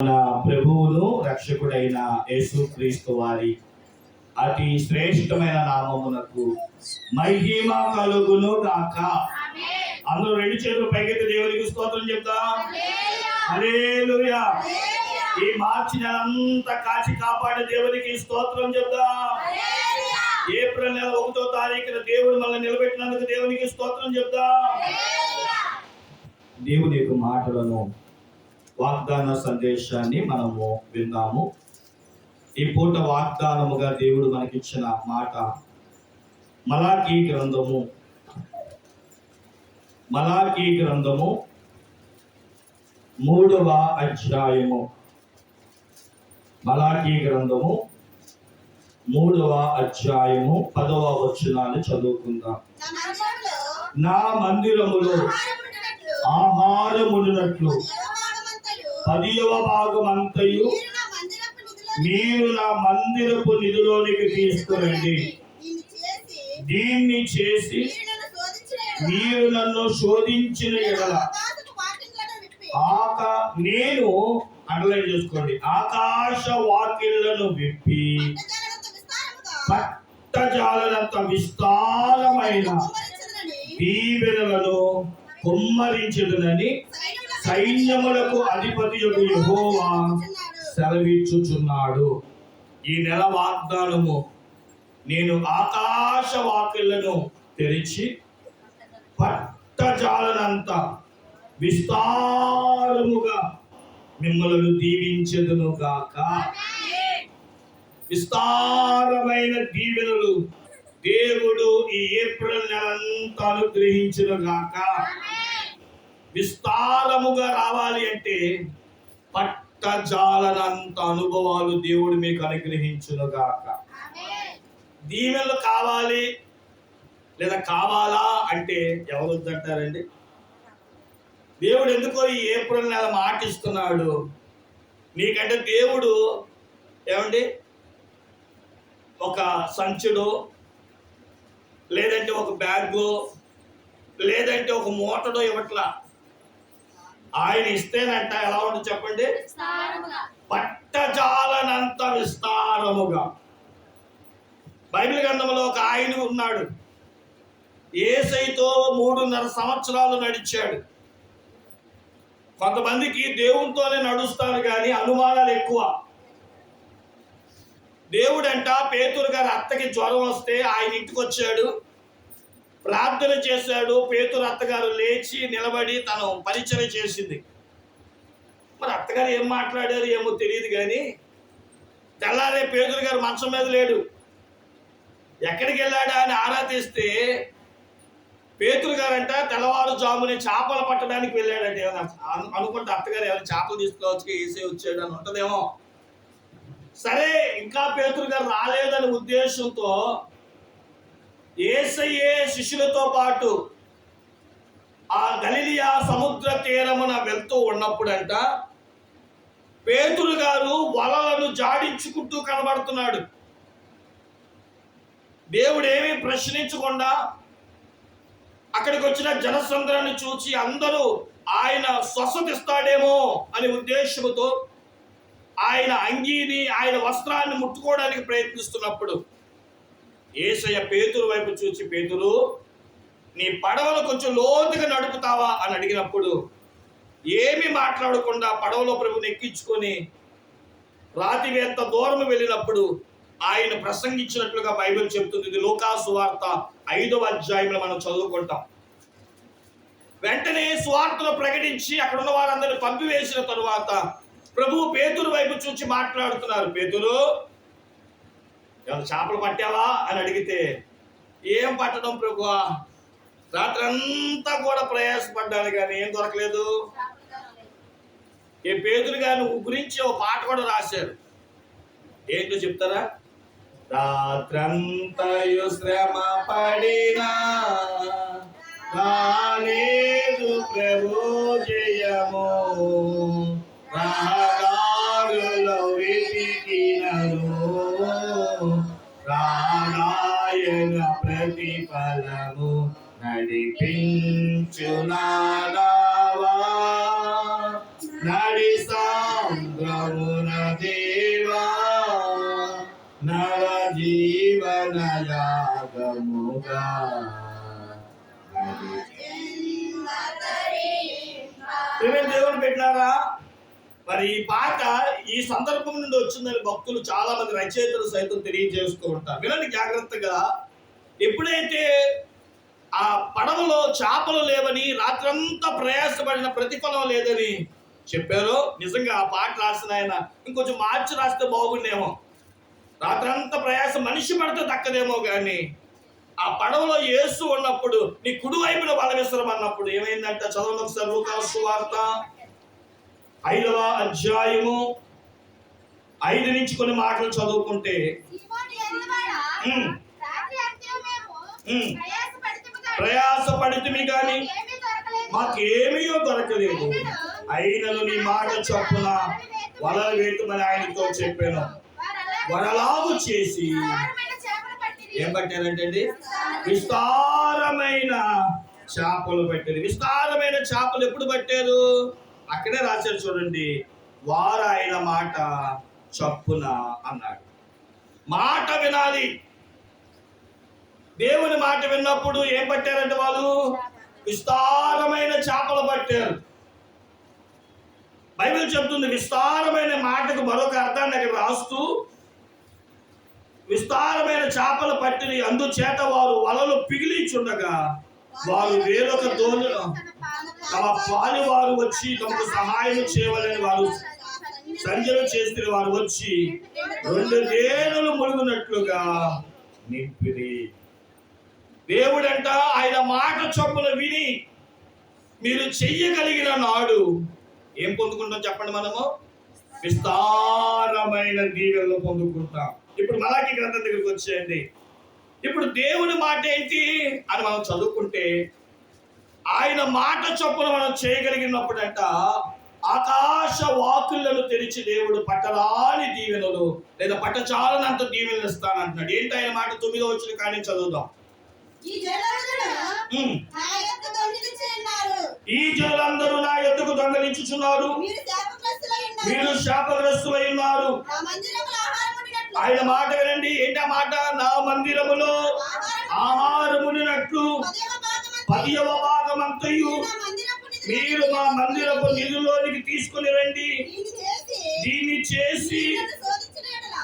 మన ప్రభువును రక్షకుడైన యేసుక్రీస్తు వారి అతి శ్రేష్టమైన నామమునకు మహిమ కలుగును కాక అందరూ రెండు చేతులు పైకెత్తి దేవునికి స్తోత్రం చెప్తా. హల్లెలూయా. ఈ మార్చి నెలంతా కాచి కాపాడే దేవునికి స్తోత్రం చెప్తా. ఏప్రిల్ నెల ఒకటో తారీఖున దేవుడు మనల్ని నిలబెట్టినందుకు దేవునికి స్తోత్రం చెప్తా. దేవుని యొక్క మాటలను వాగ్దాన సందేశాన్ని మనము విన్నాము. ఈ పూట వాగ్దానముగా దేవుడు మనకిచ్చిన మాట మలాకీ గ్రంథము. మలాకీ గ్రంథము మూడవ అధ్యాయము. మలాకీ గ్రంథము మూడవ అధ్యాయము పదవ వచనాన్ని చదువుకుందాం. నా మందిరములో ఆహారమున్నట్లు పదియవ భాగమంతయు మీరు నా మందిరపు నిధిలోనికి తీసుకురండి. దీన్ని చేసి మీరు నన్ను శోధించిన ఎడల. ఆక నేను అండర్లైన్ చేసుకోండి. ఆకాశ వాకిళ్ళను విప్పి పట్టజాలనంత విస్తారమైన దీవెనలను కుమ్మరించదునని సైన్యములకు అధిపతి యొక్క సెలవిచ్చుచున్నాడు. ఈ నెల వాగ్దానము నేను ఆకాశ వాకిళ్ళను తెరిచి పట్టజాలనంత విస్తారముగా మిమ్మలను దీవించదును గాక. విస్తారమైన దీవెనలు దేవుడు ఈ ఏప్రిల్ నెలంతా అనుగ్రహించును గాక. విస్తారముగా రావాలి అంటే పట్టజాలనంత అనుభవాలు దేవుడు మీకు అనుగ్రహించును గాక దీవెనలు కావాలి లేదా కావాలా అంటే ఎవరు వద్దంటారండి? దేవుడు ఎందుకో ఈ ఏప్రిల్ నెల మాటిస్తున్నాడు. నీకంటే దేవుడు ఏమండి? ఒక సంచుడు లేదంటే ఒక బ్యాగు లేదంటే ఒక మూటడో ఇవ్వట్లా. ఆయన ఇస్తేనంట ఎలా ఉంటుంది చెప్పండి? పట్టజాలనంత విస్తారముగా. బైబిల్ గ్రంథంలో ఒక ఆయన ఉన్నాడు. ఏసైతో మూడున్నర సంవత్సరాలు నడిచాడు. కొంతమందికి దేవునితోనే నడుస్తారు కానీ అనుమానాలు ఎక్కువ. దేవుడంట పేతురు గారి అత్తకి జ్వరం వస్తే ఆయన ఇంటికి వచ్చాడు ప్రార్థన చేశాడు. పేతురు అత్తగారు లేచి నిలబడి తను పరిచయం చేసింది. మరి అత్తగారు ఏం మాట్లాడారు ఏమో తెలియదు కానీ తెల్లారే పేతురు గారు మంచం మీద లేడు. ఎక్కడికి వెళ్ళాడా అని ఆరా తీస్తే పేతురు గారంట తెల్లవారుజామునే చేపలు పట్టడానికి వెళ్ళాడంటే. అనుకుంటే అత్తగారు ఎవరు చేపలు తీసుకోవచ్చు ఏసే వచ్చాడు అని ఉంటుందేమో. సరే ఇంకా పేతురు గారు రాలేదనే ఉద్దేశంతో ఏసయ్యే శిష్యులతో పాటు ఆ గలిలియా సముద్ర తీరమున వెళ్తూ ఉన్నప్పుడంట పేతురు గారు వలలను జాడించుకుంటూ కనబడుతున్నాడు. దేవుడేమి ప్రశ్నించకుండా అక్కడికి వచ్చిన జనసంద్రాన్ని చూసి అందరూ ఆయన స్వస్థతిస్తాడేమో అనే ఉద్దేశంతో ఆయన అంగీని ఆయన వస్త్రాన్ని ముట్టుకోవడానికి ప్రయత్నిస్తున్నప్పుడు ఏసయ్య పేతురు వైపు చూసి పేతురు నీ పడవలు కొంచెం లోతుగా నడుపుతావా? అని అడిగినప్పుడు ఏమి మాట్లాడకుండా పడవలో ప్రభుని ఎక్కించుకొని రాతి దూరం వెళ్ళినప్పుడు ఆయన ప్రసంగించినట్లుగా బైబిల్ చెబుతుంది ఇది లోకాసు ఐదవ అధ్యాయంలో మనం చదువుకుంటాం. వెంటనే సువార్తను ప్రకటించి అక్కడ ఉన్న వారందరిని పంపివేసిన తరువాత ప్రభు పేతురు వైపు చూచి మాట్లాడుతున్నారు. పేతురు ఏమైనా చేపలు పట్టావా అని అడిగితే ఏం పట్టడం ప్రభు? రాత్రంతా కూడా ప్రయాసపడ్డాను కానీ ఏం దొరకలేదు. ఏ పేదలు గారి గురించి ఒక పాట కూడా రాశారు. ఏంటో చెప్తారా? రాత్రంతయు శ్రమ పడినా సందర్భం నుండి వచ్చిందని భక్తులు చాలా మంది రచయితలు సైతం తెలియజేస్తూ ఉంటారు. వినండి జాగ్రత్తగా. ఎప్పుడైతే ఆ పడవలో చేపలు లేవని రాత్రంతా ప్రయాసపడిన ప్రతిఫలం లేదని చెప్పారో నిజంగా ఆ పాట రాసిన ఆయన ఇంకొంచెం మార్చి రాస్తే బాగుండేమో. రాత్రంతా ప్రయాసం మనిషి పడితే దక్కదేమో కానీ ఆ పడవలో యేసు ఉన్నప్పుడు నీ కుడి వైపున బలవిసరం అన్నప్పుడు ఏమైందంటే? చదవండి ఒకసారి వార్త. ఐదవ అధ్యాయము ఐదు నుంచి కొన్ని మాటలు చదువుకుంటే ఉమ్, ఉమ్. ప్రయాసపడితే కానీ మాకేమీయో దొరకలేదు. అయినను నీ మాట చొప్పున వలలు వేటుమని ఆయనతో చెప్పాను. వరలాగు చేసి ఏం పట్టారంటే అండి విస్తారమైన చేపలు పట్టారు. విస్తారమైన చేపలు ఎప్పుడు పట్టారు? అక్కడే రాశారు చూడండి. వారు ఆయన మాట చప్పున అన్నాడు. మాట వినాలి. దేవుని మాట విన్నప్పుడు ఏం పట్టారంటే వాళ్ళు? విస్తారమైన చేపలు పట్టారు. బైబిల్ చెప్తుంది విస్తారమైన మాటకు మరొక అర్థాన్ని అక్కడ రాస్తూ విస్తారమైన చేపలు పట్టిన అందుచేత వారు వలలు పిగిలించుండగా వారు వేరొక దోణి తమ పాలి వారు వచ్చి తమకు సహాయం చేయవాలని వారు సంజలు చేస్తే వారు వచ్చి రెండు దేనులు మునుగునట్లుగా నింపిది దేవుడంట ఆయన మాట చొప్పున విని మీరు చెయ్యగలిగిన నాడు ఏం పొందుకుంటాం చెప్పండి మనము? విస్తారమైన దీవెనలు పొందుకుంటాం. ఇప్పుడు మలాకి గ్రంథం దగ్గరికి వచ్చేయండి. ఇప్పుడు దేవుని మాట ఏంటి అని మనం చదువుకుంటే ఆయన మాట చొప్పున మనం చేయగలిగినప్పుడంట ఆకాశ వాకులను తెరిచి దేవుడు పట్టరాని దీవెనలు లేదా పట్టచాలనంత దీవెనలు ఇస్తానంటున్నాడు. ఏంటి ఆయన మాట? తొమ్మిదో వచ్చిన కానీ చదువుదాం. ఈ జనులందరూ నా ఎద్దుకు దొంగలించుచున్నారు. మీరు శాపగ్రస్తులై ఉన్నారు. ఆయన మాట వినండి. ఏంటి ఆ మాట? నా మందిరములో ఆహారం ఆహారమునినట్లు పదియవ భాగమంతయు. మీరు మా మందిరపు నిధుల్లోనికి తీసుకుని రండి. దీన్ని చేసి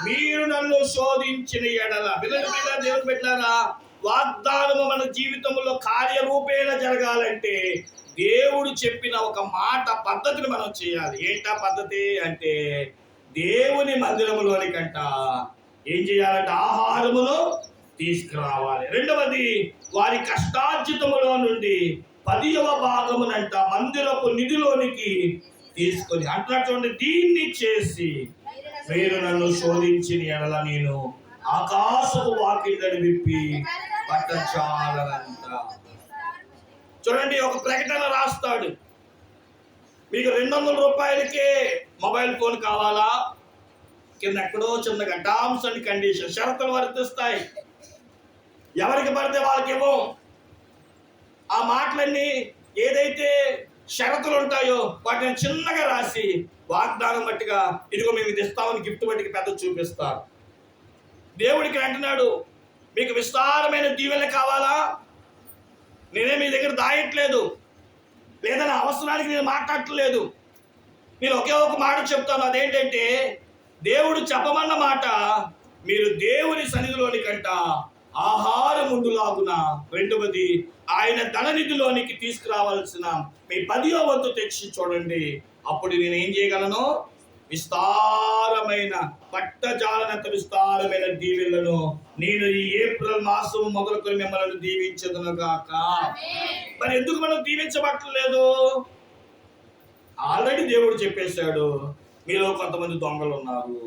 మీరు నన్ను శోధించిన ఎడల. పిల్లల మీద దేవుడు పెట్టారా? వాగ్దానము మన జీవితంలో కార్యరూపేణ జరగాలంటే దేవుడు చెప్పిన ఒక మాట పద్ధతిని మనం చేయాలి. ఏంటా పద్ధతి అంటే దేవుని మందిరములోనికంట ఏం చేయాలంటే ఆహారమును తీసుకురావాలి. రెండవది వారి కష్టార్జితములో నుండి పదియవ భాగమునంట మందిరపు నిధిలోనికి తీసుకొని అంటున్నటువంటి దీన్ని చేసి మీరు నన్ను శోధించిన ఎడల నేను ఆకాశపు వాకిళ్ళని విప్పి పట్టచాలనంట. చూడండి ఒక ప్రకటన రాస్తాడు. మీకు రెండు వందల రూపాయలకే మొబైల్ ఫోన్ కావాలా? కింద ఎక్కడో చిన్నగా టర్మ్స్ అండ్ కండిషన్ షరతులు వర్తిస్తాయి. ఎవరికి పడితే వాళ్ళకి ఇవ్వం. ఆ మాటలన్నీ ఏదైతే షరతులు ఉంటాయో వాటిని చిన్నగా రాసి వాగ్దానం బట్టిగా ఇదిగో మేము ఇది ఇస్తామని గిఫ్ట్ బట్టికి పెద్ద చూపిస్తారు దేవుడికి అంటున్నాడు మీకు విస్తారమైన దీవెన కావాలా? నేనే మీ దగ్గర దాయట్లేదు. లేదా నా అవసరానికి నేను మాట్లాడట్లేదు. నేను ఒకే ఒక మాట చెప్తాను అదేంటంటే దేవుడు చెప్పమన్న మాట మీరు దేవుని సన్నిధిలోని కంట ఆహారం ఉండులాగున రెండవది ఆయన ధననిధిలోనికి తీసుకురావాల్సిన మీ పదియో వంతు తెచ్చి చూడండి. అప్పుడు నేను ఏం చేయగలను? విస్తారమైన పట్టజాలనంత విస్తారమైన దీవెనలను నేను ఈ ఏప్రిల్ మాసం మొదలుకొని మిమ్మల్ని దీవించదును గాక మరి ఎందుకు మనం దీవించబట్టలేదు? ఆల్రెడీ దేవుడు చెప్పేశాడు మీలో కొంతమంది దొంగలు ఉన్నారు.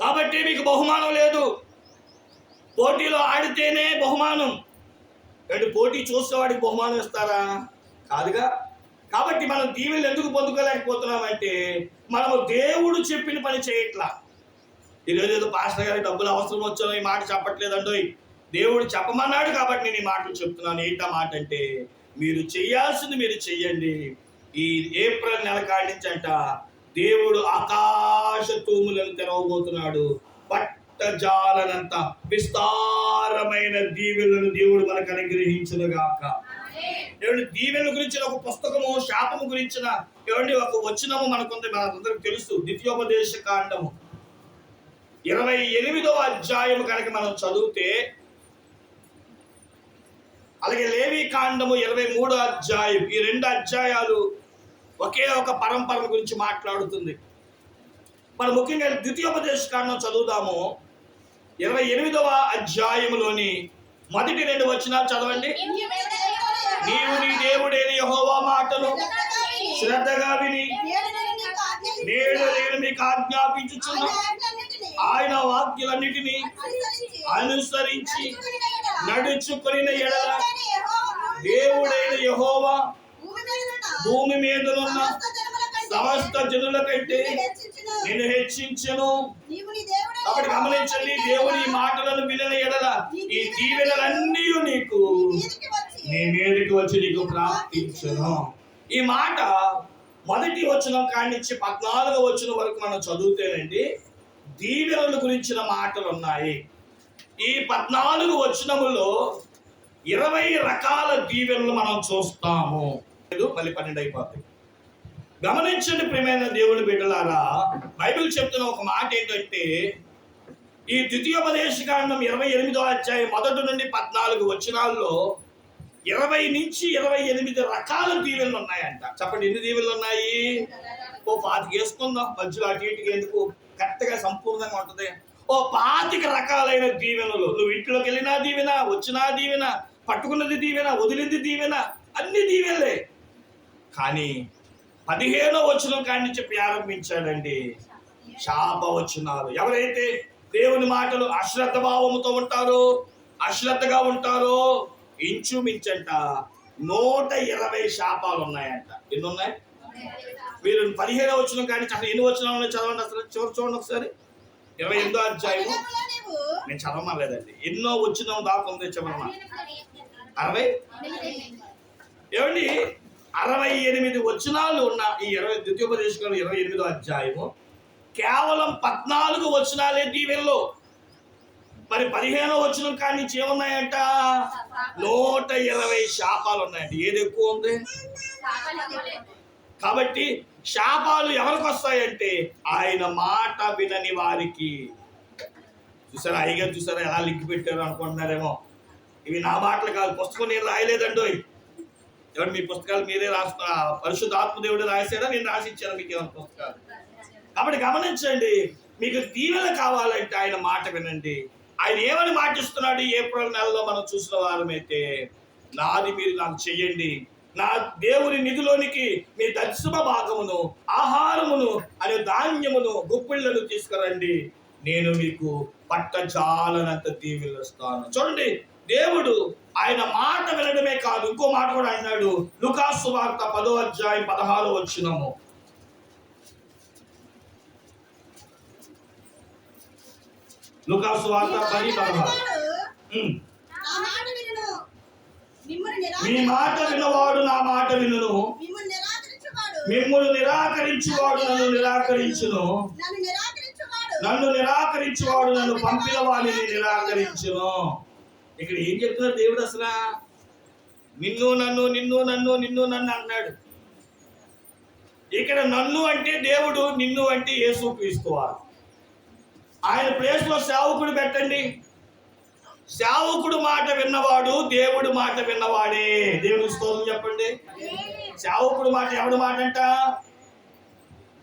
కాబట్టి మీకు బహుమానం లేదు. పోటీలో ఆడితేనే బహుమానం. అంటే పోటీ చూసేవాడికి బహుమానం ఇస్తారా? కాదుగా. కాబట్టి మనం దీవెనలు ఎందుకు పొందుకోలేకపోతున్నామంటే మనము దేవుడు చెప్పిన పని చేయట్లా. ఈరోజు ఏదో పాస్టర్ గారి డబ్బులు అవసరం వచ్చానో ఈ మాట చెప్పట్లేదండో దేవుడు చెప్పమన్నాడు కాబట్టి నేను ఈ మాటలు చెప్తున్నాను. ఏంటా మాట అంటే మీరు చేయాల్సింది మీరు చెయ్యండి. ఈ ఏప్రిల్ నెల కాడి నుంచి అంట దేవుడు ఆకాశ తూములను తెరవబోతున్నాడు. జాలనంత విస్తారమైన దీవెలను దేవుడు మనకు అనుగ్రహించునుగాక. ఏమంటే దీవెల గురించిన ఒక పుస్తకము శాపము గురించిన ఏమండి ఒక వచనము మనకుంది మనందరికి తెలుసు. ద్వితీయోపదేశ కాండము. ఇరవై ఎనిమిదవ అధ్యాయం కనుక మనం చదివితే అలాగే లేవి కాండము ఇరవై మూడో అధ్యాయం. ఈ రెండు అధ్యాయాలు ఒకే ఒక పరంపర గురించి మాట్లాడుతుంది. మరి ముఖ్యంగా ద్వితీయోపదేశ కాండం చదువుదాము. ఇరవై ఎనిమిదవ అధ్యాయములోని మొదటి రెండు వచ్చిన చదవండి. నీవు నీ దేవుడైన యహోవా మాటలు శ్రద్ధగా విని నేడు నేను మీకు ఆజ్ఞాపించుచున్నా ఆయన వాక్యులన్నిటినీ అనుసరించి నడుచుకుని ఎడల దేవుడైన యహోవా భూమి మీదనున్న సమస్త జనుల కంటే నేను హెచ్చించను. కాబట్టి గమనించండి దేవుని ఈ మాటలను వినని ఎడల ఈ దీవెనలన్నీ నీకు. నీ మీదకి వచ్చి నీకు ప్రాప్తించను. ఈ మాట మొదటి వచనం కానించి పద్నాలుగో వచనం వరకు మనం చదివితేనండి దీవెనల గురించిన మాటలు ఉన్నాయి. ఈ పద్నాలుగు వచనములో ఇరవై రకాల దీవెనలు మనం చూస్తాము. లేదు, మళ్ళీ పన్నెండు అయిపోతాయి. గమనించండి ప్రియమైన దేవుని బిడ్డలారా బైబిల్ చెప్తున్న ఒక మాట ఏంటంటే ఈ ద్వితీయోపదేశ కాండం ఇరవై ఎనిమిదో అధ్యాయం మొదటి నుండి పద్నాలుగు వచనాల్లో ఇరవై నుంచి ఇరవై ఎనిమిది రకాల దీవెనలు ఉన్నాయంట. చెప్పండి ఎన్ని దీవెనలు ఉన్నాయి? ఓ పాతి వేసుకుందాం. మధ్యలో అటు ఇటుకి ఎందుకు కరెక్ట్గా సంపూర్ణంగా ఉంటుంది. ఓ పాతిక రకాలైన దీవెనలు. నువ్వు ఇంట్లోకి వెళ్ళినా దీవెన వచ్చినా దీవెన పట్టుకున్నది దీవెన వదిలింది దీవెన అన్ని దీవెనలే. కానీ పదిహేనో వచనం కాడి నుంచి ప్రారంభించాడండి శాపవచనాలు. ఎవరైతే దేవుని మాటలు అశ్రద్ధ భావముతో ఉంటారో అశ్రద్ధగా ఉంటారో ఇంచుమించంట నూట ఇరవై శాపాలు ఉన్నాయంట ఎన్ని ఉన్నాయి మీరు పదిహేనో వచ్చిన కానీ అసలు ఎన్ని వచ్చినా చదవండి అసలు? చివరి చూడండి ఒకసారి. ఇరవై ఎనిమిదో అధ్యాయం నేను చదవమలేదండి ఎన్నో వచ్చిన దాకా ఉంది చివరన అరవై? ఏమండి? అరవై ఎనిమిది వచనాలు ఉన్న ఈ ఇరవై ద్వితీయోపదేశంలో ఇరవై ఎనిమిదో అధ్యాయము. కేవలం పద్నాలుగు వచనాలే టీవీల్లో మరి పదిహేనో వచనం కానీ ఏమున్నాయంట నూట ఇరవై శాపాలు ఉన్నాయంట. ఏది ఎక్కువ ఉంది? కాబట్టి శాపాలు ఎవరికి వస్తాయంటే ఆయన మాట వినని వారికి. చూసారా? అయ్యగారు చూసారా? ఎలా లింక్ పెట్టారు అనుకుంటున్నారేమో. ఇవి నా మాటలు కాదు. పుస్తకం నేను రాయలేదండో ఎవరు మీ పుస్తకాలు మీరే రాస్తా పరిశుద్ధాత్మ దేవుడు నేను రాసిచ్చాను? మీకు ఏమైనా పుస్తకాలు? కాబట్టి గమనించండి మీకు దీవెన కావాలంటే ఆయన మాట వినండి. ఆయన ఏమని మాటిస్తున్నాడు? ఈ ఏప్రిల్ నెలలో మనం చూసిన వారమైతే నాది మీరు నాకు చెయ్యండి. నా దేవుని నిధిలోనికి మీ దర్శన భాగమును ఆహారమును అనే ధాన్యమును గుప్పిళ్ళను తీసుకురండి. నేను మీకు పట్టజాలనంత దీవెనిస్తాను చూడండి దేవుడు ఆయన మాట వినడమే కాదు ఇంకో మాట కూడా అన్నాడు. లుకాసు వార్త పదో అధ్యాయం పదహారు వచ్చినము లుకాసు వార్త పది పదహారు. మీ మాట వినవాడు నా మాట వినును. మిమ్మల్ని నిరాకరించువాడు నన్ను నిరాకరించును. నన్ను నిరాకరించువాడు. నన్ను పంపిన వాడిని నిరాకరించును. ఇక్కడ ఏం చెప్తున్నారు దేవుడు అసలు? నిన్ను నన్ను నిన్ను నన్ను నిన్ను నన్ను అన్నాడు. ఇక్కడ నన్ను అంటే దేవుడు నిన్ను అంటే యేసు క్రీస్తువారు ఆయన ప్లేస్లో సేవకుడు పెట్టండి. సేవకుడు మాట విన్నవాడు దేవుడు మాట విన్నవాడే. దేవుడి స్తోత్రం చెప్పండి. సేవకుడు మాట ఎవడి మాట అంట?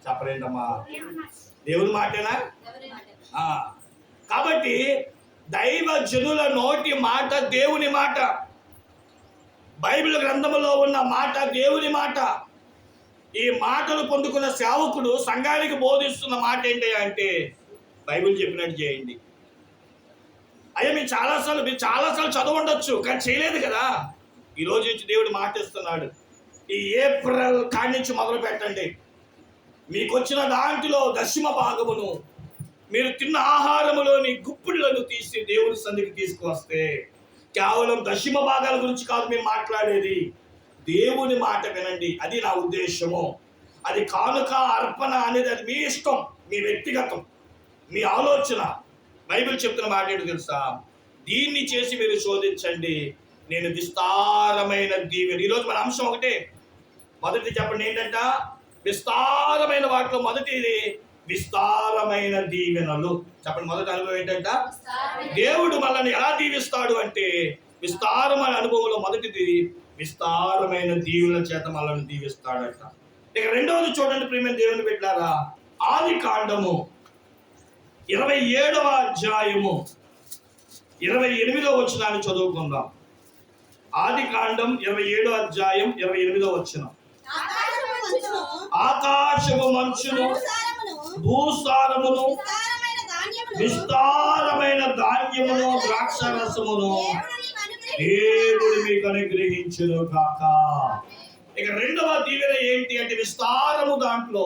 చెప్పలేండమ్మా దేవుడి మాటేనా? కాబట్టి దైవ జనుల నోటి మాట దేవుని మాట. బైబిల్ గ్రంథంలో ఉన్న మాట దేవుని మాట. ఈ మాటలు పొందుకున్న సేవకుడు సంఘానికి బోధిస్తున్న మాట ఏంటి అంటే బైబిల్ చెప్పినట్టు చేయండి. అయ్యా మీరు చాలాసార్లు మీరు చాలాసార్లు చదవండొచ్చు కానీ చేయలేదు కదా. ఈరోజు నుంచి దేవుడు మాటిస్తున్నాడు ఈ ఏప్రిల్ కాడి నుంచి మొదలు పెట్టండి. మీకు వచ్చిన దాంట్లో దశమ భాగమును మీరు తిన్న ఆహారములోని గుప్పిళ్ళను తీసి దేవుని సంధికి తీసుకువస్తే కేవలం దశమ భాగాల గురించి కాదు మేము మాట్లాడేది. దేవుని మాట వినండి. అది నా ఉద్దేశము. అది కానుక అర్పణ అనేది అది మీ ఇష్టం మీ వ్యక్తిగతం మీ ఆలోచన. బైబిల్ చెప్తున్న మాట ఏంటో తెలుసా? దీన్ని చేసి మీరు శోధించండి. నేను విస్తారమైన దీవెన ఈరోజు మన అంశం ఒకటే. మొదటి చెప్పండి ఏంటంట? విస్తారమైన వాటిలో మొదటిది విస్తారమైన దీవెనలు. చెప్పండి మొదటి అనుభవం ఏంటంట? దేవుడు మనల్ని ఎలా దీవిస్తాడు అంటే విస్తారమైన అనుభవంలో మొదటిది విస్తారమైన దీవుల చేత మనల్ని దీవిస్తాడట. ఇక రెండవది చూడండి ప్రేమ దేవుని పెట్టారా ఆది కాండము ఇరవై ఏడవ అధ్యాయము ఇరవై ఎనిమిదో వచ్చినాన్ని చదువుకుందాం. ఆది కాండం ఇరవై ఏడో అధ్యాయం ఇరవై ఎనిమిదో వచ్చిన ఆకాశము మంచును, భూసారమును, విస్తారమైన ధాన్యమును, ద్రాక్ష రసమును దేవుడు. మీకు అనుగ్రహించును కాక ఇక రెండవ దీవెన ఏంటి అంటే విస్తారము దాంట్లో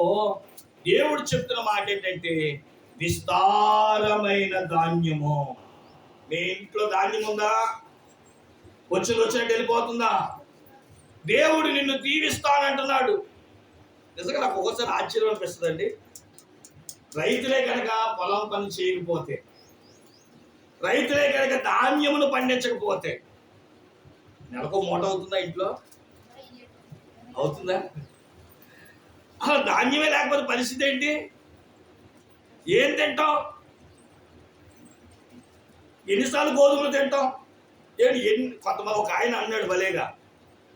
దేవుడు చెప్తున్న మాట ఏంటంటే విస్తారమైన ధాన్యము. మీ ఇంట్లో ధాన్యం ఉందా? వచ్చింది వచ్చినట్టు వెళ్ళిపోతుందా? దేవుడు నిన్ను దీవిస్తానంటున్నాడు. నిజంగా నాకు ఒక్కోసారి ఆశ్చర్యం అనిపిస్తుందండి. రైతులే కనుక పొలం పని చేయకపోతే రైతులే కనుక ధాన్యమును పండించకపోతే నెలకు మూట అవుతుందా ఇంట్లో? అవుతుందా? అసలు ధాన్యమే లేకపోతే పరిస్థితి ఏంటి? ఏం తింటాం? ఎన్నిసార్లు గోధుమలు తింటాం? ఏమి ఎన్ని కొంతమంది ఒక ఆయన అన్నాడు భలేగా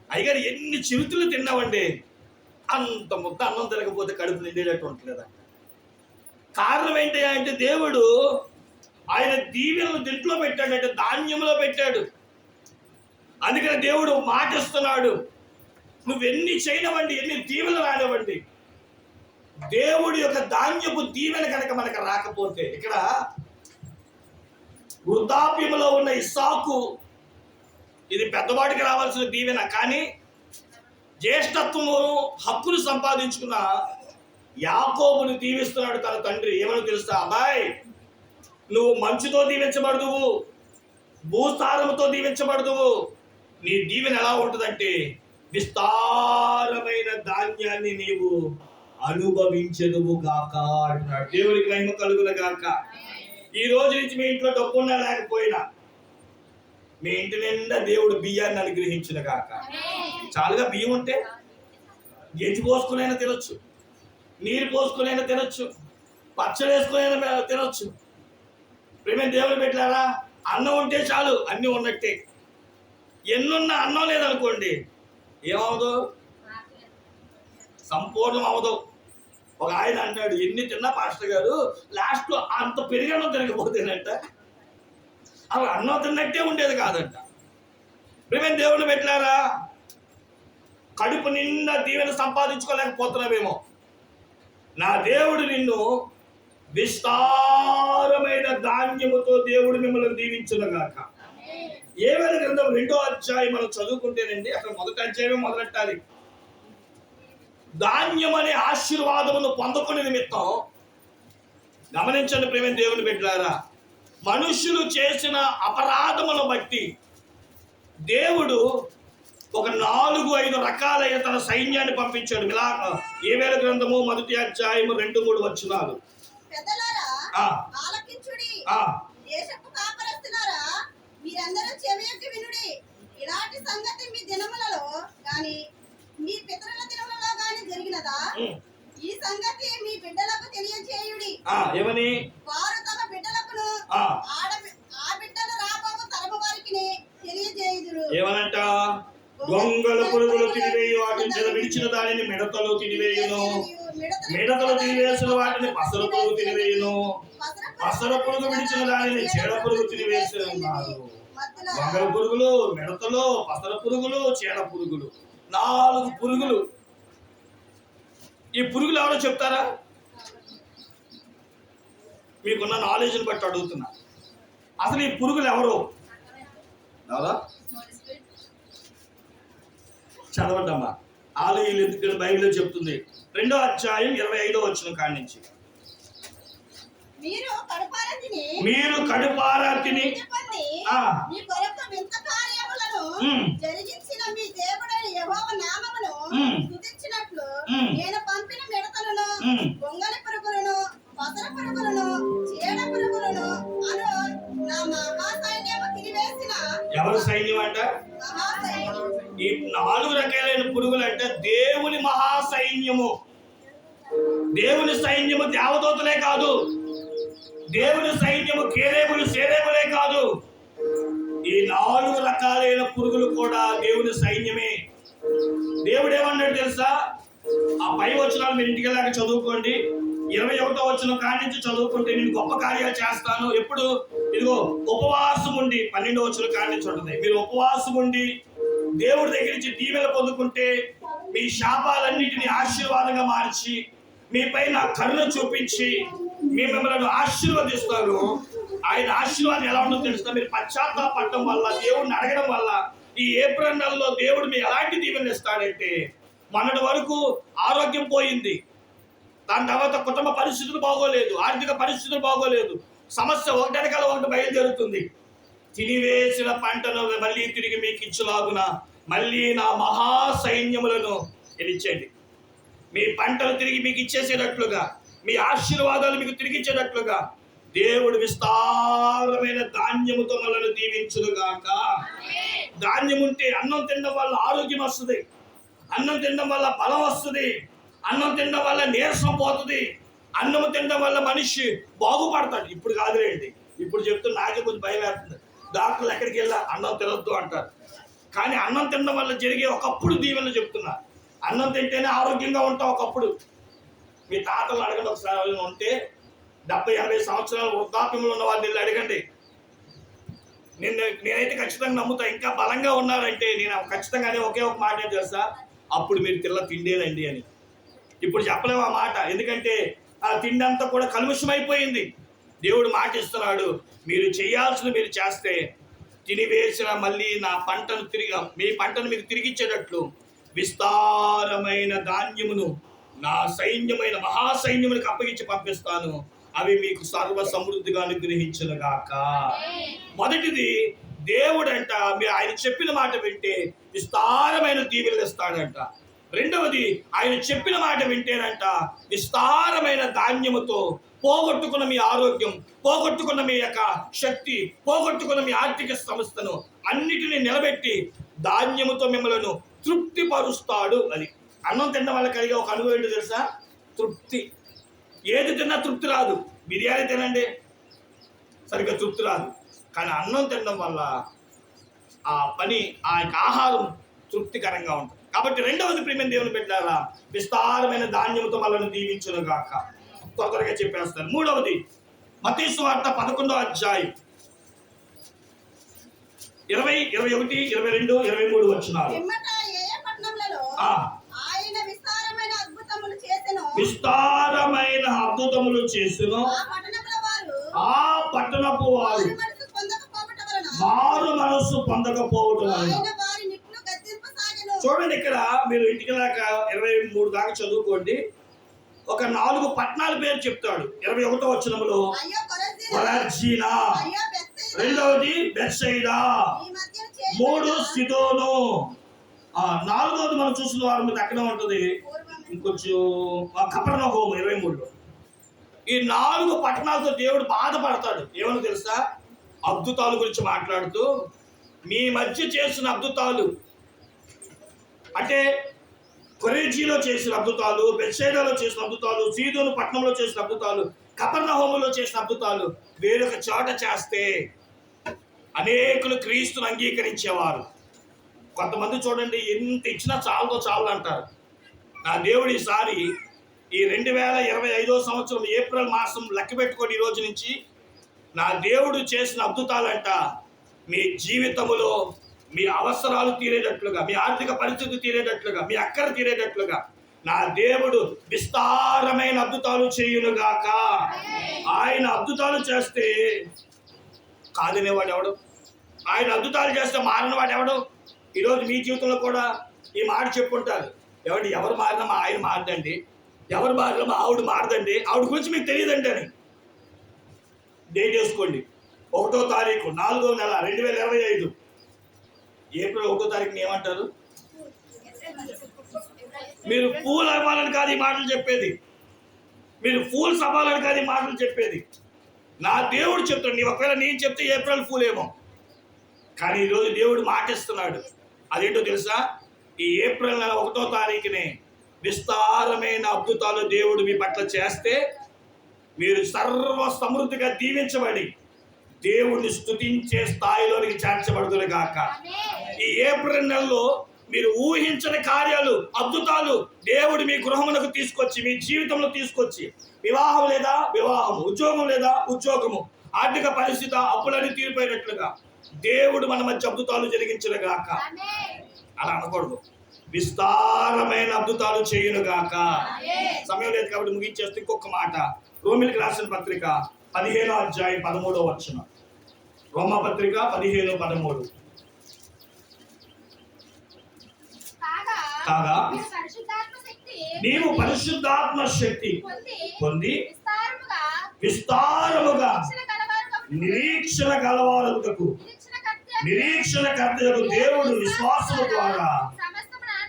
అయ్యగారు ఎన్ని చిరుతులు తిన్నామండి? అంత ముద్ద అన్నం తినకపోతే కడుపు నిండేటట్టు ఉంటుందా కారణం ఏంటి అంటే దేవుడు ఆయన దీవెనలు దీంట్లో పెట్టాడంటే ధాన్యంలో పెట్టాడు. అందుకని దేవుడు మాటిస్తున్నాడు నువ్వెన్ని చేయనివ్వండి ఎన్ని దీవెనలు రానివ్వండి. దేవుడి యొక్క ధాన్యపు దీవెన కనుక మనకు రాకపోతే ఇక్కడ వృద్ధాప్యంలో ఉన్న ఇస్సాకు ఇది పెద్దవాడికి రావాల్సిన దీవెన. కానీ జ్యేష్ఠత్వము హక్కును సంపాదించుకున్న యాకోబుని దీవిస్తున్నాడు తన తండ్రి. ఏమని తెలుసా? అబ్బాయి నువ్వు మంచుతో దీవించబడదువు భూస్థానముతో దీవించబడదువు నీ దీవెన ఎలా ఉంటుందంటే విస్తారమైన ధాన్యాన్ని నీవు అనుభవించదువు గాక అంటున్నాడు. దేవునికి మహిమ కలుగున గాక. ఈ రోజు నుంచి మీ ఇంట్లో డబ్బున్నా లేకపోయినా మీ ఇంటి నిండా దేవుడు బియ్యాన్ని అనుగ్రహించిన గాక. చాలుగా బియ్యం ఉంటే గెంజి పోసుకునైనా తినొచ్చు. నీరు పోసుకునైనా తినొచ్చు. పచ్చడి వేసుకునైనా తినొచ్చు. ప్రేమ దేవుడు పెట్టారా అన్నం ఉంటే చాలు అన్నీ ఉన్నట్టే. ఎన్నున్న అన్నం లేదనుకోండి ఏమవదు సంపూర్ణం అవదు ఒక ఆయన అంటాడు ఎన్ని తిన్నా పాస్టర్ గారు లాస్ట్లో అంత పెరిగన్నం తినకపోతేనంట. అవి అన్నం తిన్నట్టే ఉండేది కాదంట. ప్రేమ దేవుడిని పెట్టారా కడుపు నిండా దీవెన సంపాదించుకోలేకపోతున్నామేమో నా దేవుడు నిన్ను విస్తారమైన ధాన్యముతో దేవుడు మిమ్మల్ని దీవించునగాక. ఏవైనా గ్రంథం రెండో అధ్యాయం మనం చదువుకుంటేనండి అక్కడ మొదటి అధ్యాయమే మొదలెట్టాలి. ధాన్యం అనే ఆశీర్వాదమును పొందుకునే నిమిత్తం గమనించండి ప్రేమ దేవుని పెట్టారా మనుషులు చేసిన అపరాధమును బట్టి దేవుడు ఒక నాలుగు ఐదు రకాలైన తన సైన్యాన్ని పంపించాడు. ఇలా ఏ వేల గ్రంథము? మొదటి అధ్యాయము రెండు మూడు కాపరస్తులారా మీరందరూ వినుడి. ఇలాంటి సంగతి మీ దినములలో గాని మీ పితరుల దినములలో గాని జరిగినదా? ఈ సంగతి మీ బిడ్డలకు తెలియజేయుడి ఏమని? వారు తమ బిడ్డలకును ఆ. బిడ్డలు వారికి తెలియజేయుదురు ఏమనంట? దొంగల పురుగులు తినివేయి వాటిని చెద విడిచిన దానిని మిడతలు తినివేయును. మిడతలు తినివేసిన వాటిని పసర పురుగు తినివేయును. పసర పురుగు విడిచిన దానిని చీడ పురుగు తినివేసి ఉన్నారు దొంగల పురుగులు మిడతలు పసర పురుగులు చీడ పురుగులు. నాలుగు పురుగులు. ఈ పురుగులు ఎవరో చెప్తారా? మీకున్న నాలెడ్జ్ని బట్టి అడుగుతున్నా. అసలు ఈ పురుగులు ఎవరు? ఎవరా? చదవండమ్మా ఆలయాలు ఎందుకు బైబిల్లో చెప్తుంది రెండో అధ్యాయం ఇరవై ఐదో వచ్చిన కాడి నుంచి మీరు కడుపార తిని. జరిగించిన మీ దేవుడైన యెహోవా నామమును ఉమ్. స్తుతించినట్లు చేయుటకు మ్మ్. నేను పంపిన మిడతలను మ్మ్. గొంగలి పురుగులను పసర పురుగులను చీడ పురుగులను అను ఎవరు సైన్యం అంట ఈ నాలుగు రకాలైన పురుగులు అంటే దేవుని మహాసైన్యము. దేవుని సైన్యము దేవదూతలే కాదు. దేవుని సైన్యము కేరేములు సేరేములే కాదు. ఈ నాలుగు రకాలైన పురుగులు కూడా దేవుని సైన్యమే. దేవుడు ఏమన్నాడు తెలుసా? ఆ పై వచనాలు మీరు ఇంటికి వెళ్ళాక చదువుకోండి. ఇరవై ఒకటో వచ్చిన కాడి నుంచి చదువుకుంటే నేను గొప్ప కార్యాలు చేస్తాను. ఎప్పుడు? ఇదిగో ఉపవాసం ఉండి పన్నెండో వచ్చిన కాడి నుంచి ఉంటుంది. మీరు ఉపవాసం ఉండి దేవుడి దగ్గర నుంచి దీవెలు పొందుకుంటే మీ శాపాలన్నిటిని ఆశీర్వాదంగా మార్చి మీపై నా కరుణ చూపించి మీ మిమ్మల్ని ఆశీర్వదిస్తాను ఆయన ఆశీర్వాదం ఎలా ఉంటుందో తెలుస్తా మీరు పశ్చాత్తాపడటం వల్ల దేవుడిని అడగడం వల్ల ఈ ఏప్రిల్ నెలలో దేవుడు మీ ఎలాంటి దీవెనలు ఇస్తాడంటే మొన్నటి వరకు ఆరోగ్యం పోయింది. దాని తర్వాత కుటుంబ పరిస్థితులు బాగోలేదు ఆర్థిక పరిస్థితులు బాగోలేదు. సమస్య ఒకటెనకాల ఒకటి బయలుదేరుతుంది తినివేసిన పంటను మళ్ళీ తిరిగి మీకు ఇచ్చులాగున మళ్ళీ నా మహా సైన్యములను గెలిచండి మీ పంటలు తిరిగి మీకు ఇచ్చేసేటట్లుగా మీ ఆశీర్వాదాలు మీకు తిరిగి ఇచ్చేటట్లుగా దేవుడు విస్తారమైన ధాన్యముతో మనల్ని దీవించునుగాక. ధాన్యం ఉంటే అన్నం తినడం వల్ల ఆరోగ్యం వస్తుంది. అన్నం తినడం వల్ల బలం వస్తుంది. అన్నం తినడం వల్ల నీరసం పోతుంది. అన్నం తినడం వల్ల మనిషి బాగుపడతాడు. ఇప్పుడు కాదులేండి. ఇప్పుడు చెప్తే నాకే కొంచెం భయం వేస్తుంది. డాక్టర్లు ఎక్కడికి వెళ్ళా అన్నం తినొద్దు అంటారు. కానీ అన్నం తినడం వల్ల జరిగే ఒకప్పుడు దీవెనలు చెప్తున్నా. అన్నం తింటేనే ఆరోగ్యంగా ఉంటాం ఒకప్పుడు. మీ తాతలు అడగండి ఒకసారి ఉంటే డెబ్బై ఎనభై సంవత్సరాల వృద్ధాప్యంలో ఉన్న వాళ్ళని వెళ్ళి అడగండి. నిన్న నేనైతే ఖచ్చితంగా నమ్ముతా. ఇంకా బలంగా ఉన్నారంటే నేను ఖచ్చితంగానే ఒకే ఒక మాట తెలుసా? అప్పుడు మీరు తిల్ల తిండేదండి అని. ఇప్పుడు చెప్పలేము ఆ మాట. ఎందుకంటే ఆ తిండి అంతా కూడా కలుషమైపోయింది దేవుడు మాట ఇస్తున్నాడు మీరు చేయాల్సిన మీరు చేస్తే తినివేసిన మళ్ళీ నా పంటను తిరిగి మీ పంటను మీకు తిరిగిచ్చేటట్లు విస్తారమైన ధాన్యమును నా సైన్యమైన మహాసైన్యమునికి అప్పగించి పంపిస్తాను. అవి మీకు సర్వ సమృద్ధిగా అనుగ్రహించునుగాక. మొదటిది దేవుడంట మీరు ఆయన చెప్పిన మాట వింటే విస్తారమైన దీవెనలు ఇస్తాడంట. రెండవది ఆయన చెప్పిన మాట వింటేనంట విస్తారమైన ధాన్యముతో పోగొట్టుకున్న మీ ఆరోగ్యం పోగొట్టుకున్న మీ యొక్క శక్తి పోగొట్టుకున్న మీ ఆర్థిక సంస్థను అన్నిటిని నిలబెట్టి ధాన్యముతో మిమ్మల్ని తృప్తిపరుస్తాడు అది అన్నం తినడం వల్ల కలిగే ఒక అనుభవం ఏంటో తెలుసా? తృప్తి. ఏది తిన్నా తృప్తి రాదు. బిర్యానీ తినండి. సరిగ్గా తృప్తి రాదు. కానీ అన్నం తినడం వల్ల ఆ పని ఆ యొక్క ఆహారం తృప్తికరంగా ఉంటుంది. కాబట్టి రెండవది ప్రేమ దేవుని పెట్టారా విస్తారమైన ధాన్యముతో మనల్ని దీవించును గాక త్వర త్వరగా చెప్పేస్తాను. మూడవది మతీసు వార్త పదకొండో అధ్యాయం. ఇరవై ఇరవై ఒకటి ఇరవై రెండు ఇరవై మూడు వచ్చినారు విస్తారమైన అద్భుతములు చేసెను? ఆ పట్టణపు వారు మారు మనస్సు పొందకపోవటం వలన ఆయన వారి నిట్లు గద్దింపసాగెను చూడండి ఇక్కడ మీరు ఇంటికి దాకా ఇరవై మూడు దాకా చదువుకోండి. ఒక నాలుగు పట్టణాల పేరు చెప్తాడు. ఇరవై ఒకటో వచనములో అయ్యో కొరజీన రెండవది చేయి మూడు సిదోను. ఆ నాలుగవది మనం చూసిన వారి మీద అక్కడే ఉంటుంది. ఇంకొంచెం కపరణ హోమం ఇరవై మూడులో. ఈ నాలుగు పట్టణాలతో దేవుడు బాధపడతాడు. ఏమని తెలుసా? అద్భుతాల గురించి మాట్లాడుతూ మీ మధ్య చేసిన అద్భుతాలు అంటే కొరేజీలో చేసిన అద్భుతాలు బెత్సైడాలో చేసిన అద్భుతాలు సీదోను పట్టణంలో చేసిన అద్భుతాలు కపర్ణ హోమంలో చేసిన అద్భుతాలు వేరొక చోట చేస్తే అనేకులు క్రీస్తును అంగీకరించేవారు. కొంతమంది చూడండి ఎంత ఇచ్చినా చాలదో చాలు అంటారు. నా దేవుడు ఈసారి ఈ రెండు వేల ఇరవై ఐదో సంవత్సరం ఏప్రిల్ మాసం లెక్క పెట్టుకొని ఈ రోజు నుంచి నా దేవుడు చేసిన అద్భుతాలంట మీ జీవితములో మీ అవసరాలు తీరేటట్లుగా మీ ఆర్థిక పరిస్థితి తీరేటట్లుగా మీ అక్కర తీరేటట్లుగా నా దేవుడు విస్తారమైన అద్భుతాలు చేయునుగాక. ఆయన అద్భుతాలు చేస్తే కాదనేవాడు ఎవడు? ఆయన అద్భుతాలు చేస్తే మారినవాడు ఎవడు? ఈరోజు మీ జీవితంలో కూడా ఈ మాట చెప్పుంటారు. ఎవడు ఎవరు మారినా మా ఆయన మారదండి ఎవరు మారినా మా ఆవిడ మారదండి ఆవిడ గురించి మీకు తెలియదండి అని. డేట్ వేసుకోండి ఒకటో తారీఖు నాలుగో నెల రెండు వేల ఇరవై ఐదు. ఏప్రిల్ ఒకటో తారీఖుని ఏమంటారు? మీరు ఫూల్ అవ్వాలని కాదు ఈ మాటలు చెప్పేది. మీరు ఫూల్స్ అవ్వాలని కాదు ఈ మాటలు చెప్పేది. నా దేవుడు చెప్తాడు నీ ఒకవేళ నేను చెప్తే ఏప్రిల్ ఫూల్ ఏమో కానీ ఈరోజు దేవుడు మాటిస్తున్నాడు. అదేంటో తెలుసా? ఈ ఏప్రిల్ నెల ఒకటో తారీఖునే విస్తారమైన అద్భుతాలు దేవుడు మీ పట్ల చేస్తే మీరు సర్వ సమృద్ధిగా దీవించబడి దేవుడిని స్తుతించే స్థాయిలోనికి చేర్చబడుతుంది గాక. ఈ ఏప్రిల్ నెలలో మీరు ఊహించని కార్యాలు అద్భుతాలు దేవుడు మీ గృహమునకు తీసుకొచ్చి మీ జీవితంలో తీసుకొచ్చి వివాహం లేదా వివాహం ఉద్యోగం లేదా ఉద్యోగము ఆర్థిక పరిస్థితి అప్పులని తీరిపోయినట్లుగా దేవుడు మన మధ్య అద్భుతాలు జరిగించిన గాక. అలా అనకూడదు. విస్తారమైన అద్భుతాలు చేయును గాక. సమయం లేదు కాబట్టి ముగించేస్తే ఇంకొక మాట. రోమిలికి రాసిన పత్రిక పదిహేనో అధ్యాయం పదమూడో వచ్చిన రోమ పత్రిక పదిహేను పదమూడు. కాగా నీవు పరిశుద్ధాత్మ శక్తి పొంది విస్తారముగా నిరీక్షణ కలవారు నిరీక్షణ కలవారుటకు నిరీక్షణ కర్త నిరీక్షణ కర్తయ్యకు దేవుడు విశ్వాసము ద్వారా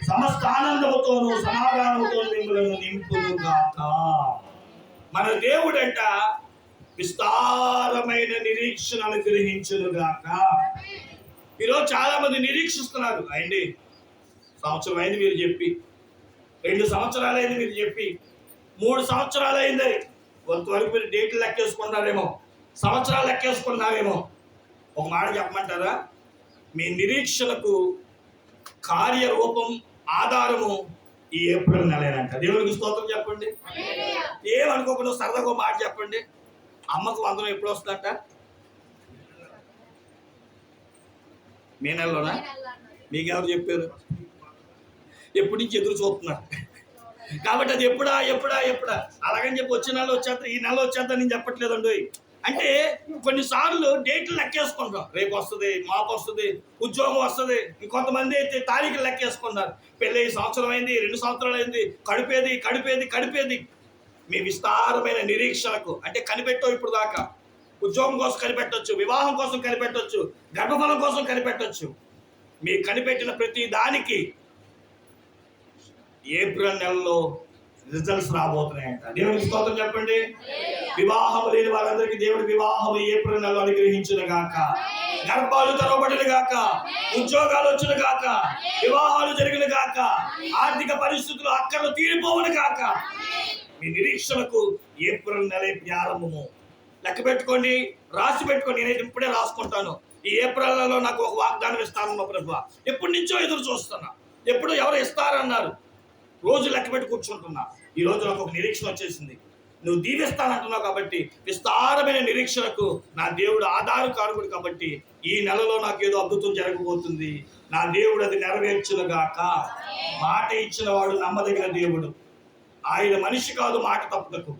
సమస్త ఆనందముతోను సమాధానముతో మిమ్మల్ని నింపునుగాక. మన దేవుడంట విస్తారమైన నిరీక్షణ అనుగ్రహించునుగాక ఈరోజు చాలా మంది నిరీక్షిస్తున్నారు. అయింది. సంవత్సరం అయింది మీరు చెప్పి. రెండు సంవత్సరాలు అయింది మీరు చెప్పి. మూడు సంవత్సరాలు అయింది కొంతవరకు మీరు డేట్లు లెక్కేసుకున్నారేమో సంవత్సరాలు లెక్కేసుకున్నారేమో ఒక మాట చెప్పమంటారా? మీ నిరీక్షణకు కార్యరూపం ఆధారము ఈ ఏప్రిల్ నెలేనంట దేవునికి స్తోత్రం చెప్పండి. ఏమనుకోకుండా సరదాగా మాట చెప్పండి. అమ్మకు వందనం ఎప్పుడు వస్తుందట? మే నెలలోనా? మీకెవరు చెప్పారు? ఎప్పటి నుంచి ఎదురు చూస్తున్నారు? కాబట్టి అది ఎప్పుడా ఎప్పుడా ఎప్పుడా? అలాగని చెప్పి వచ్చే నెల వచ్చేస్తా ఈ నెల వచ్చేస్తా నేను చెప్పట్లేదండి. అంటే కొన్నిసార్లు డేట్లు లెక్కేసుకుంటాం. రేపు వస్తుంది మాపు వస్తుంది ఉద్యోగం వస్తుంది. ఇంకొంతమంది అయితే తారీఖులు లెక్కేసుకుంటారు. పెళ్ళి సంవత్సరం అయింది రెండు సంవత్సరాలు అయింది కడిపేది కడిపేది కడిపేది. మీ విస్తారమైన నిరీక్షణకు అంటే కనిపెట్టవు ఇప్పుడు దాకా. ఉద్యోగం కోసం కనిపెట్టొచ్చు వివాహం కోసం కనిపెట్టొచ్చు గర్భఫలం కోసం కనిపెట్టొచ్చు. మీ కనిపెట్టిన ప్రతి దానికి ఏప్రిల్ నెలలో రిజల్ట్స్ రాబోతున్నాయంట. దేవుడికి స్తోత్రం చెప్పండి. వివాహం లేని వారందరికీ దేవుడి వివాహం ఏప్రిల్ నెలలో అనుగ్రహించిన గాక. గర్భాలు తెరవబడిన గాక. ఉద్యోగాలు వచ్చిన గాక. వివాహాలు జరిగిన గాక. ఆర్థిక పరిస్థితులు అక్కర్లు తీరిపోవును గాక. మీ నిరీక్షణకు ఏప్రిల్ నెల ప్రారంభము. లెక్క పెట్టుకోండి రాసి పెట్టుకోండి నేనైతే ఇప్పుడే రాసుకుంటాను. ఈ ఏప్రిల్ నెలలో నాకు ఒక వాగ్దానం ఇస్తాను ప్రభు ఎప్పటి నుంచో ఎదురు చూస్తున్నా. ఎప్పుడు ఎవరు ఇస్తారన్నారు? రోజు లెక్క పెట్టి కూర్చుంటున్నా. ఈ రోజు నాకు ఒక నిరీక్షణ వచ్చేసింది. నువ్వు దీవిస్తానంటున్నావు కాబట్టి విస్తారమైన నిరీక్షణకు నా దేవుడు ఆధార కారకుడు కాబట్టి ఈ నెలలో నాకు ఏదో అద్భుతం జరగబోతుంది. నా దేవుడు అది నెరవేర్చునుగాక. మాట ఇచ్చిన వాడు నమ్మదగిన దేవుడు. ఆయన మనిషి కాదు మాట తప్పుటకు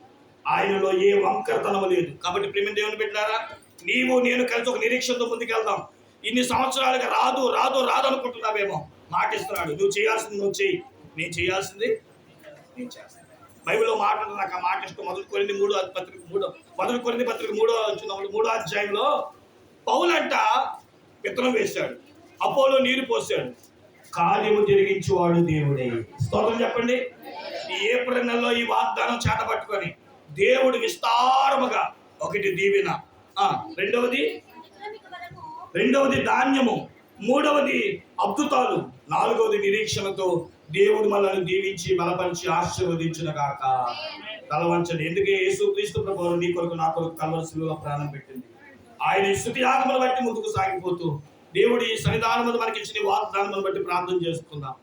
ఆయనలో ఏ వంకరతనము లేదు. కాబట్టి ప్రేమ దేవుని పెట్టారా నీవు నేను కలిసి ఒక నిరీక్షణతో ముందుకెళ్దాం. ఇన్ని సంవత్సరాలుగా రాదు రాదు రాదు అనుకుంటున్నావేమో. మాట ఇస్తున్నాడు నువ్వు చేయాల్సింది నువ్వు చెయ్యి. నేను చేయాల్సింది నేను చేస్తాను. బైబిల్లో మాట నాకు ఆ మాట ఇష్టం. మొదలు కొరింది మూడో పత్రిక మూడో మొదలు కొరింది పత్రిక మూడో వచ్చిన మూడో అధ్యాయంలో పౌలంట విత్తనం వేశాడు. అపోలో నీరు పోసాడు కార్యము జరిగించేవాడు దేవుడే. స్తోత్రం చెప్పండి. ఏప్రిల్ నెలలో ఈ వాగ్దానం చేత పట్టుకొని దేవుడు విస్తారముగా ఒకటి దీవెన. ఆ, రెండవది? రెండవది ధాన్యము. మూడవది అద్భుతాలు. నాలుగవది నిరీక్షణతో దేవుడు మనల్ని దీవించి బలపరిచి ఆశీర్వదించిన కాక తలవంచండి. ఎందుకే యేసు క్రీస్తు ప్రభు నీ కొరకు నా కొరకు కలవలసిలో ప్రాణం పెట్టింది? ఆయన ఈ స్థుతి బట్టి ముందుకు సాగిపోతూ దేవుడి సన్నిధానములు మనకి ఇచ్చిన వాగ్దానములు బట్టి ప్రార్థన చేసుకుందాం.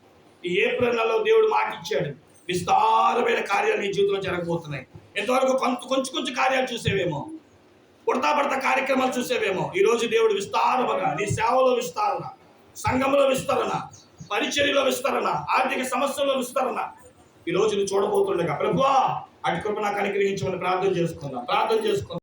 ఈ ఏప్రిల్ నెలలో దేవుడు మాటిచ్చాడు విస్తారమైన కార్యాలు నీ జీవితంలో జరగబోతున్నాయి. ఎంతవరకు కొంత కొంచెం కొంచెం కార్యాలు చూసేవేమో. పుడతా పడతా కార్యక్రమాలు చూసేవేమో. ఈ రోజు దేవుడు విస్తారముగా నీ సేవలో విస్తారణ సంఘంలో విస్తరణ పరిచర్యలో విస్తరణ ఆర్థిక సమస్యల్లో విస్తరణ. ఈ రోజు నువ్వు చూడబోతుండగా ప్రభువా అటు కృప నాకు అనుగ్రహించమని ప్రార్థన చేసుకుందాం. ప్రార్థన చేసుకుందాం.